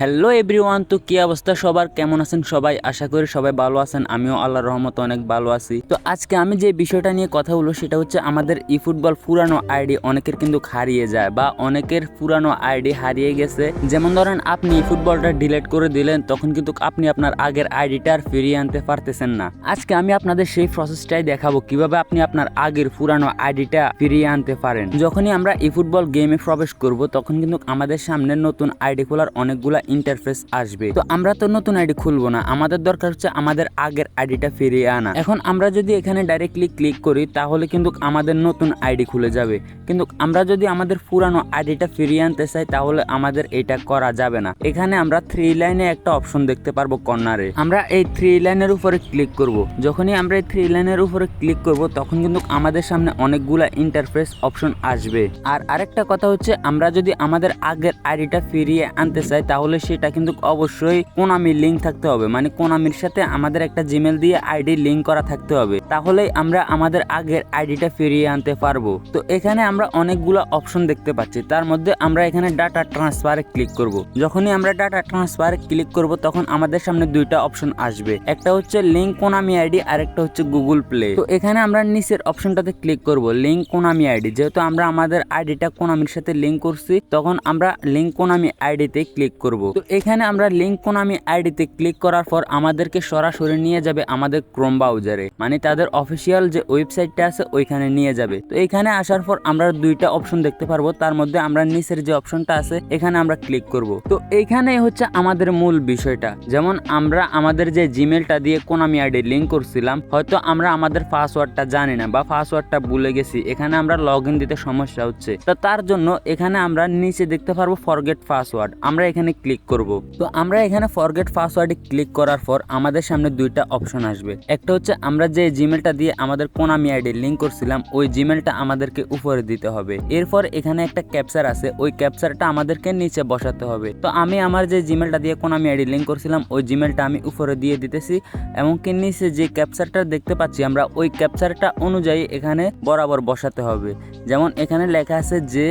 Hello everyone তো কি অবস্থা সবার? কেমন আছেন সবাই? আশা করি সবাই ভালো আছেন। আমিও আল্লাহ রহমত অনেক ভালো আছি। তো আজকে আমি যে বিষয়টা নিয়ে কথা বলব সেটা হচ্ছে আমাদের ই ফুটবল পুরানো আইডি অনেকের কিন্তু হারিয়ে যায় বা অনেকের পুরানো আইডি হারিয়ে গেছে। যেমন ধরেন আপনি ই ফুটবলটা ডিলিট করে দিলেন, তখন কিন্তু আপনি আপনার আগের আইডিটা আর ফিরিয়ে আনতে পারতেছেন না। আজকে আমি আপনাদের সেই প্রসেসটাই দেখাবো, কীভাবে আপনি আপনার আগের পুরানো আইডিটা ফিরিয়ে আনতে পারেন। যখনই আমরা ই ফুটবল গেমে প্রবেশ করব, তখন কিন্তু আমাদের সামনে নতুন আইডি খোলার অনেকগুলা ইন্টারফেস আসবে। তো আমরা তো নতুন আইডি খুলবো না, আমাদের দরকার হচ্ছে আমাদের আগের আইডিটা ফিরিয়ে আনা। এখন আমরা যদি এখানে ডাইরেক্টলি ক্লিক করি, তাহলে কিন্তু আমাদের নতুন আইডি খুলে যাবে। কিন্তু আমরা যদি আমাদের পুরানো আইডিটা ফিরিয়ে আনতে চাই, তাহলে আমাদের এটা করা যাবে না। এখানে আমরা থ্রি লাইনে একটা অপশন দেখতে পারব কর্নারে আমরা এই থ্রি লাইনের উপরে ক্লিক করব। যখনই আমরা এই থ্রি লাইনের উপরে ক্লিক করব, তখন কিন্তু আমাদের সামনে অনেকগুলা ইন্টারফেস অপশন আসবে। আর আরেকটা কথা হচ্ছে, আমরা যদি আমাদের আগের আইডিটা ফিরিয়ে আনতে চাই, তাহলে সেটা কিন্তু অবশ্যই কোনামির লিঙ্ক থাকতে হবে। মানে কোনামির সাথে আমাদের একটা জিমেল দিয়ে আইডি লিঙ্ক করা থাকতে হবে। তাহলেই আমরা আমাদের আগের আইডিটা ফিরিয়ে আনতে পারব। তো এখানে আমরা অনেকগুলো অপশন দেখতে পাচ্ছি। তার মধ্যে আমরা এখানে ডাটা ট্রান্সফারে ক্লিক করব। যখনই আমরা ডাটা ট্রান্সফারে ক্লিক করব, তখন আমাদের সামনে দুইটা অপশন আসবে। একটা হচ্ছে লিঙ্ক কোনামি আইডি আর একটা হচ্ছে গুগল প্লে তো এখানে আমরা নিচের অপশনটাতে ক্লিক করব লিঙ্ক কোনামি আইডি যেহেতু আমরা আমাদের আইডিটা কোনামির সাথে লিঙ্ক করছি, তখন আমরা লিঙ্ক কোনামি আইডিতে ক্লিক করব। তো এখানে আমরা লিঙ্ক কোনামি আইডিতে ক্লিক করার পর আমাদেরকে সরাসরি নিয়ে যাবে আমাদের ক্রোম ব্রাউজারে মানে তাদের অফিসিয়াল যে ওয়েবসাইটটা আছে, ওইখানে নিয়ে যাবে। তো এখানে আসার পর আমরা দুইটা অপশন দেখতে পারব। তার মধ্যে আমরা নিচের যে অপশনটা আছে, এখানে আমরা ক্লিক করব। তো এইখানে হচ্ছে আমাদের মূল বিষয়টা। যেমন আমরা আমাদের যে জিমেলটা দিয়ে কোনামি আইডি লিঙ্ক করছিলাম, হয়তো আমরা আমাদের পাসওয়ার্ডটা জানি না বা পাসওয়ার্ডটা ভুলে গেছি। এখানে আমরা লগ দিতে সমস্যা হচ্ছে। তো তার জন্য এখানে আমরা নিচে দেখতে পারব ফরগেট পাসওয়ার্ড আমরা এখানে ক্লিক করব। তো আমরা এখানে ফরগেট পাসওয়ার্ডে ক্লিক করার পর আমাদের সামনে দুইটা অপশন আসবে। একটা হচ্ছে আমরা যে জিমেলটা দিয়ে আমাদের কোনামি আইডি লিঙ্ক করছিলাম, ওই জিমেলটা আমাদেরকে উপরে দিতে হবে। এরপর এখানে একটা ক্যাপচার আছে, ওই ক্যাপচারটা আমাদেরকে নিচে বসাতে হবে। তো আমি আমার যে জিমেলটা দিয়ে কোনামি আইডি লিঙ্ক করছিলাম, ওই জিমেলটা আমি উপরে দিয়ে দিতেছি, এমনকি নিচে যে ক্যাপচারটা দেখতে পাচ্ছি আমরা, ওই ক্যাপচারটা অনুযায়ী এখানে বরাবর বসাতে হবে। যেমন এখানে লেখা আছে যে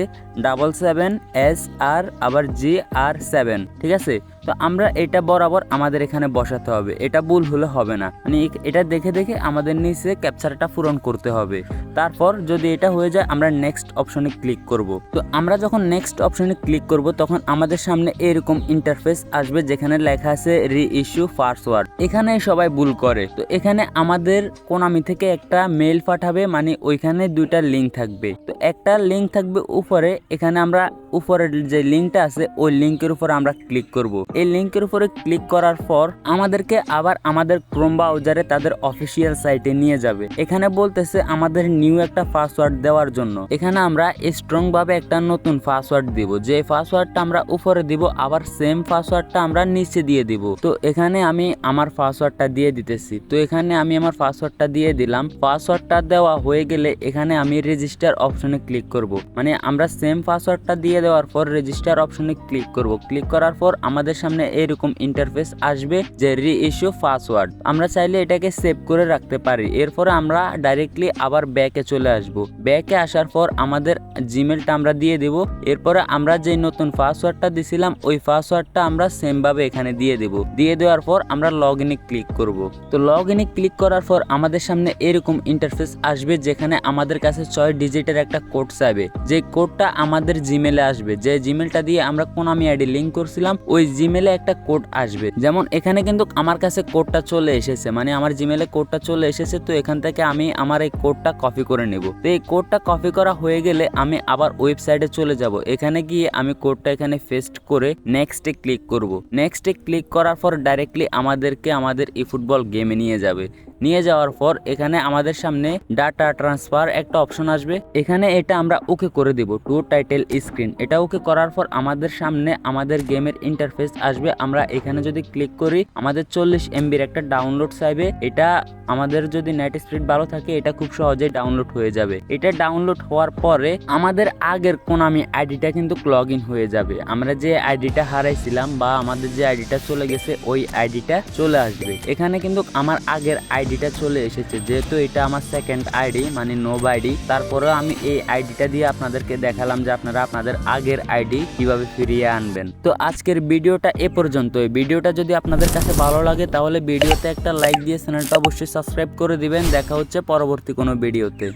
ডাবল সেভেন এস আর আবার জি আর সেভেন ঠিক আছে? তো আমরা এটা বরাবর আমাদের এখানে বসাতে হবে। এটা ভুল হলে হবে না। মানে এটা দেখে দেখে আমাদের নিচে ক্যাপচারটা পূরণ করতে হবে। তারপর যদি এটা হয়ে যায়, আমরা নেক্সট অপশনে ক্লিক করব। তো আমরা যখন নেক্সট অপশনে ক্লিক করব, তখন আমাদের সামনে এরকম ইন্টারফেস আসবে যেখানে লেখা আছে রি ইস্যু পাসওয়ার্ড এখানে সবাই ভুল করে। তো এখানে আমাদের কোনামি থেকে একটা মেল পাঠাবে মানে ওইখানে দুইটা লিঙ্ক থাকবে। তো একটা লিঙ্ক থাকবে উপরে, এখানে আমরা উপরের যে লিঙ্কটা আছে, ওই লিঙ্কের উপর আমরা ক্লিক করব। এই লিঙ্কের উপরে ক্লিক করার পর আমাদেরকে আবার আমাদের ক্রোম ব্রাউজারে তাদের অফিসিয়াল সাইটে নিয়ে যাবে। এখানে বলতেছে আমাদের নিউ একটা পাসওয়ার্ড দেওয়ার জন্য। এখানে আমরা স্ট্রং ভাবে একটা নতুন পাসওয়ার্ড দিব। যে পাসওয়ার্ডটা আমরা উপরে দিব, আবার সেম পাসওয়ার্ডটা আমরা নিচে দিয়ে দিব। তো এখানে আমি আমার পাসওয়ার্ডটা দিয়ে দিতেছি। তো এখানে আমি আমার পাসওয়ার্ডটা দিয়ে দিলাম। পাসওয়ার্ডটা দেওয়া হয়ে গেলে এখানে আমি রেজিস্টার অপশনে ক্লিক করব। মানে আমরা সেম পাসওয়ার্ডটা দিয়ে দেওয়ার পর রেজিস্টার অপশনে ক্লিক করব। ক্লিক করার পর আমাদের সামনে এরকম ইন্টারফেস আসবে যে রি ইস্যু পাসওয়ার্ড আমরা চাইলে এটাকে সেভ করে রাখতে পারি। এরপরে আমরা ডাইরেক্টলি আবার ব্যাকে চলে আসব। ব্যাকে আসার পর আমাদের জিমেলটা আমরা দিয়ে দেব। এরপরে আমরা যে নতুন পাসওয়ার্ডটা দিছিলাম, ওই পাসওয়ার্ডটা আমরা সেম ভাবে এখানে দিয়ে দেব। দিয়ে দেওয়ার পর আমরা লগ ইনে ক্লিক করব। তো লগ ইনে ক্লিক করার পর আমাদের সামনে এরকম ইন্টারফেস আসবে যেখানে আমাদের কাছে ছয় ডিজিটের একটা কোড চাইবে। যে কোডটা আমাদের জিমেলে আসবে। যে জিমেলটা দিয়ে আমরা কোনামি আইডি লিঙ্ক করছিলাম, ওই জিমেলে একটা কোড আসবে। যেমন এখানে কিন্তু আমার কাছে কোডটা চলে এসেছে। মানে আমার জিমেলে কোডটা চলে এসেছে, তো এখান থেকে আমি আমার এই কোডটা কপি করে নেব। তো এই কোডটা কপি করা হয়ে গেলে আমি আবার ওয়েবসাইটে চলে যাব। এখানে গিয়ে আমি কোডটা এখানে পেস্ট করে নেক্সটে ক্লিক করব। নেক্সটে ক্লিক করার পর ডাইরেক্টলি আমাদেরকে আমাদের ই ফুটবল গেমে নিয়ে যাবে। নিয়ে যাওয়ার পর এখানে আমাদের সামনে ডাটা ট্রান্সফার একটা অপশন আসবে। এখানে এটা আমরা ওকে করে দিব টু টাইটেল স্ক্রিন এটা ওকে করার পর আমাদের সামনে আমাদের গেমের ইন্টারফেস আসবে, আমরা এখানে যদি ক্লিক করি, আমাদের চল্লিশ এমবির একটা ডাউনলোড চাইবে। এটা আমাদের যদি নেট স্পিড ভালো থাকে, এটা খুব সহজেই ডাউনলোড হয়ে যাবে। এটা ডাউনলোড হওয়ার পরে আমাদের আগের কোনামি আইডিটা কিন্তু লগ ইন হয়ে যাবে। আমরা যে আইডিটা হারাইছিলাম বা আমাদের যে আইডিটা চলে গেছে, ওই আইডিটা চলে আসবে। এখানে কিন্তু আমার আগের আইডিটা চলে এসেছে, যেহেতু এটা আমার সেকেন্ড আইডি মানে নোব আইডি তারপরেও আমি এই আইডিটা দিয়ে আপনাদেরকে দেখালাম যে আপনারা আপনাদের আগের আইডি কীভাবে ফিরিয়ে আনবেন। তো আজকের ভিডিওটা ভিডিওটা এ পর্যন্তই ভিডিওটা যদি আপনাদের কাছে ভালো লাগে, তাহলে ভিডিওতে একটা লাইক দিয়ে চ্যানেলটা অবশ্যই সাবস্ক্রাইব করে দিবেন। দেখা হচ্ছে পরবর্তী কোনো ভিডিওতে।